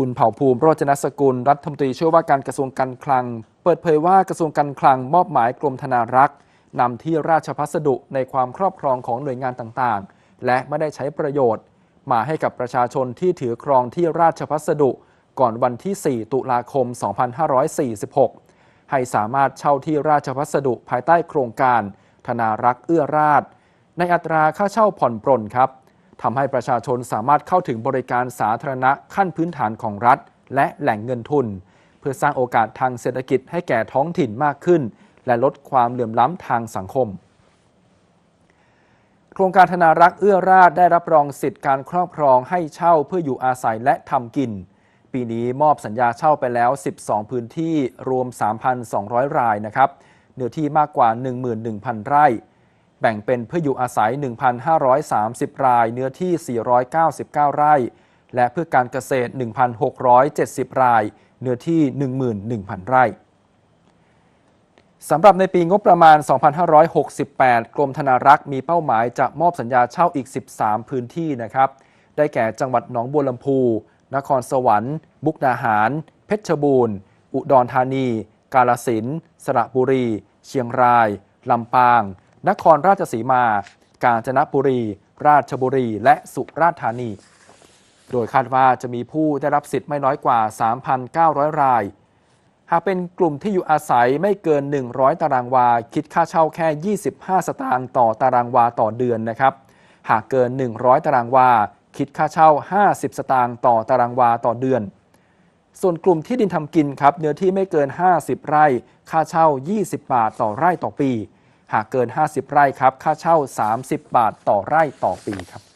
คุณเผ่าภูมิโรจนสกุลรัฐมนตรีช่วยว่าการกระทรวงการคลัง เปิดเผยว่ากระทรวงการคลังมอบหมายกรมธนารักษ์นำที่ราชพัสดุในความครอบครองของหน่วยงานต่างๆ และไม่ได้ใช้ประโยชน์ มาให้กับประชาชนที่ถือครองที่ราชพัสดุ ก่อนวันที่ 4 ตุลาคม 2546 ให้สามารถเช่าที่ราชพัสดุภายใต้โครงการ ธนารักษ์เอื้อราชในอัตราค่าเช่าผ่อนปรนครับ ทำให้ประชาชนสามารถเข้าถึงบริการสาธารณะขั้นพื้นฐานของรัฐ และแหล่งเงินทุน เพื่อสร้างโอกาสทางเศรษฐกิจให้แก่ท้องถิ่นมากขึ้น และลดความเหลื่อมล้ำทางสังคม โครงการธนารักษ์เอื้อราชได้รับรองสิทธิ์การครอบครองให้เช่าเพื่ออยู่อาศัยและทำกิน ปีนี้มอบสัญญาเช่าไปแล้ว 12 พื้นที่รวม 3,200 รายนะครับเนื้อที่มากกว่า 11,000 ไร่ แบ่งเป็นเพื่ออยู่อาศัย 1,530 ราย เนื้อที่ 499 ไร่ และเพื่อการเกษตร 1,670 ราย เนื้อที่ 11,000 ไร่สำหรับในปีงบประมาณ 2568 กรมธนารักษ์มีเป้าหมายจะมอบสัญญาเช่าอีก 13 พื้นที่นะครับ ได้แก่จังหวัดหนองบัวลำพู นครสวรรค์ มุกดาหาร เพชรบูรณ์ อุดรธานี กาลสิน สระบุรี เชียงราย ลำปาง นครราชสีมา กาญจนบุรี ราชบุรี และสุราษฎร์ธานี โดยคาดว่าจะมีผู้ได้รับสิทธิ์ไม่น้อยกว่า 3,900 ราย หากเป็นกลุ่มที่อยู่อาศัยไม่เกิน 100 ตารางวา คิดค่าเช่าแค่ 25 สตางค์ต่อตารางวาต่อเดือนนะครับ หากเกิน 100 ตารางวา คิดค่าเช่า 50 สตางค์ต่อตารางวาต่อเดือนส่วนกลุ่มที่ดินทำกินครับ เนื้อที่ไม่เกิน 50 ไร่ ค่าเช่า 20 บาทต่อไร่ต่อปี หากเกิน 50 ไร่ครับ ค่าเช่า 30 บาทต่อไร่ต่อปีครับ